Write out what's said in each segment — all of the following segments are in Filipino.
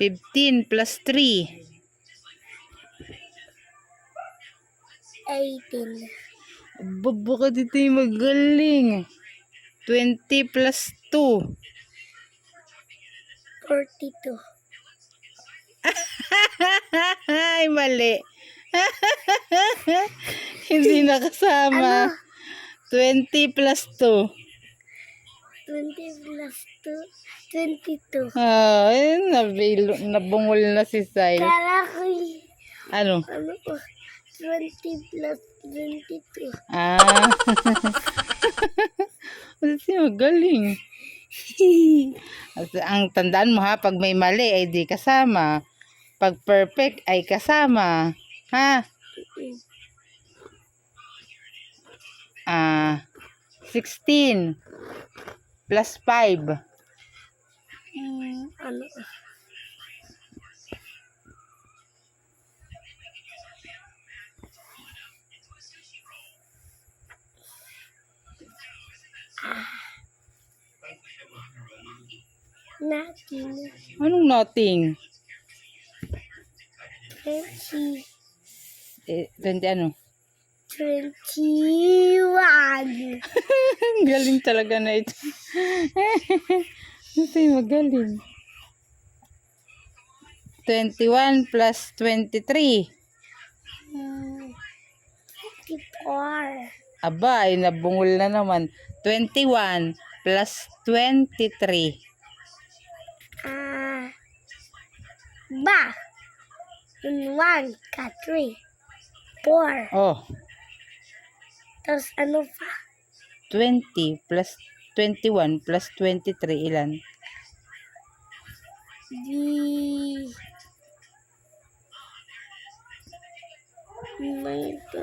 15 plus 3. 18. Baba ka dito yung magaling. 20 plus 2. 42. Ay, mali. Hindi nakasama. 20 plus 2. 20 plus 2. 22. Ay, nabilo, nabungol na si Sai. Kala ko y- Ano? ano ko, 20 plus 22. Ah. Kasi magaling. At ang tandaan mo ha, pag may mali ay di kasama. Pag perfect ay kasama. Ha? Ah, 16 plus 5. Hmm, ano? Natin. Anong nothing? 20. Eh, 20 ano? 21. Ang galing talaga na ito. Ito yung magaling. 21 plus 23. Hmm, 54. Aba, ay nabungol na naman. 21 plus 23. Ah. ba. One, ka, three. Four. Oh, Tapos ano pa? 20 plus 21 plus 23 ilan? Di... May ito.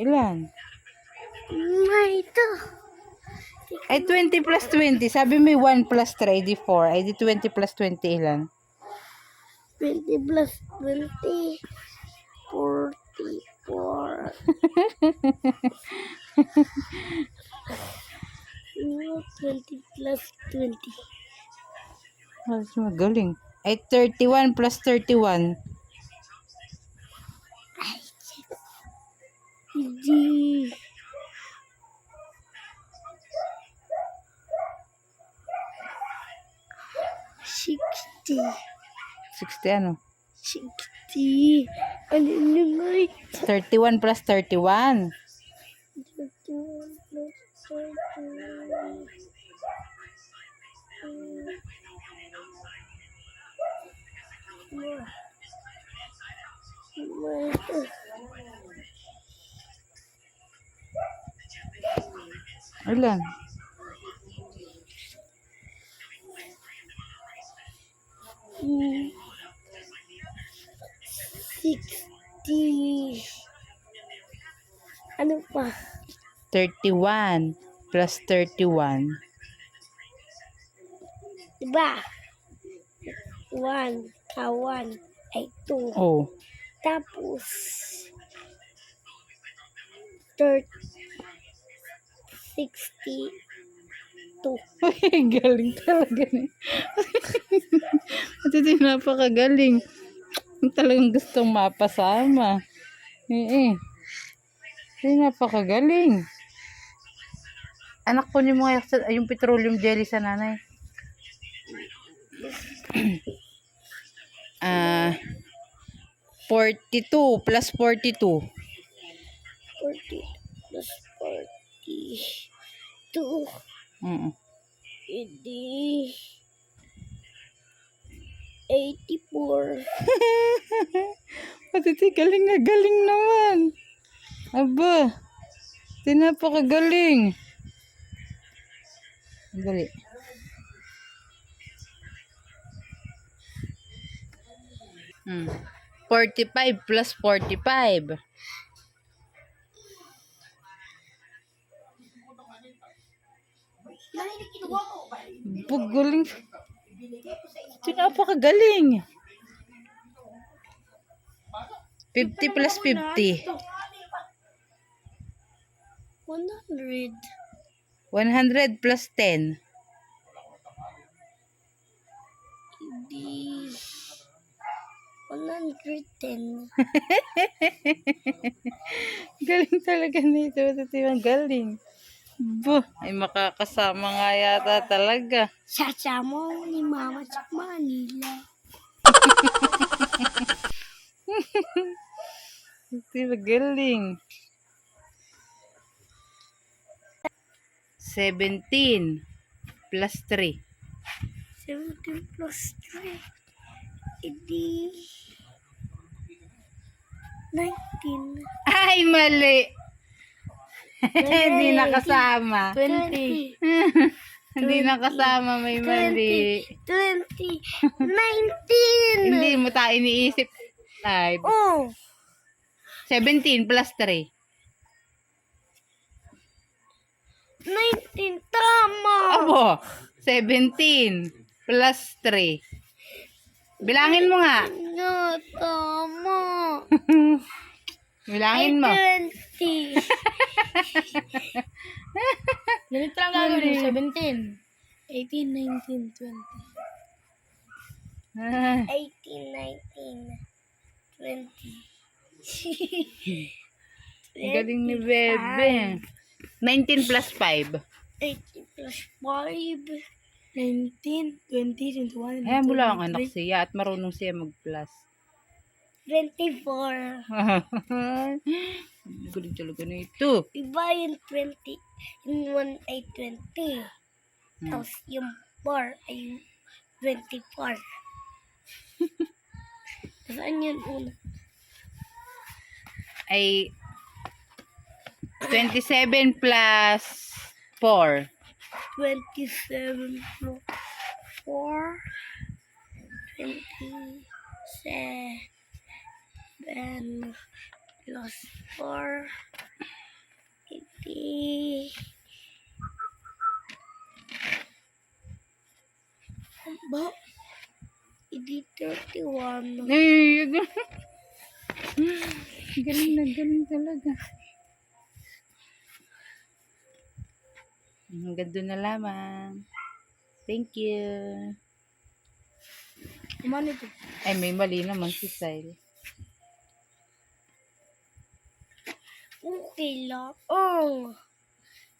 Ilan? May ito. Ay 20 plus 20. Sabi mo 1 plus 3, di 4. Ay di 20 plus 20 ilan? 20 plus 20. 44. Ano, 20 plus 20. Mas magaling. Ay 31 plus 31. Di... Sixty. 60 ano? Sixty. Ano na nga eh? 31 plus 31. Thirty-one plus thirty-one. Hmm. May ito. Ilan? Sixty. Ano pa? 31 plus 31. Diba? One. Ka one. Ay two. Oh. Tapos, third, sixty, two. Ay, galing talaga ni. At ito yung napakagaling. Talagang gustong mapasama. Eh, eh. Ay, napakagaling. Anak ko niyo mga sa- yung petroleum jelly sa nanay. Ah, 42 plus 42. Forty plus forty, two, Mm. edi, eighty-four. Pati ti, galing na galing naman. Aba, ti napakagaling. Dali. Hmm. 45 plus 45. Pagaling. Ito napakagaling. 50 plus 50. One hundred. 100 plus 10. Di 110. Galing talaga nito. Titiwan, galing. Bo, ay makakasama nga yata talaga. Sasama ni Mama sa Manila. Titiwan, galing. 17 plus 3. 17 plus 3. Edi 19. Ay, mali. Hindi nakasama. 20. Hindi nakasama, may mali. 20. 19. Hindi mo tayo iniisip. Ay, Oh. 17 plus 3. 19. Tama. Abo, 17 plus 3. Bilangin mo nga. No, tama. Bilangin mo. 20. Ganito lang gagawin. 17. 18, 19, 20. Ah, 18, 19, 20. galing ni Bebe. 19 plus 5. 18 plus 5. 19, 20, 21, Ayan mo lang ang anak siya at marunong siya mag-plus. 24. Galing talaga na ito. Iba yung 20. Yung 1 ay 20. Tapos yung 4 ay 24. Saan yun una? Ay 27 plus 4. 27 plus 4. 27 plus 4. 80. Ba? Hindi 31. Ay, galing na galing talaga. Hanggang doon na lamang. Thank you. Kumano ito? Ay, may mali naman si Sile. Okay lang. Oh.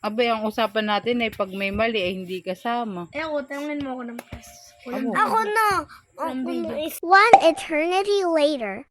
Abay, ang usapan natin ay pag may mali ay hindi kasama. Eh ako, tanungin mo ako ng press. Ako na. Ako na One eternity later.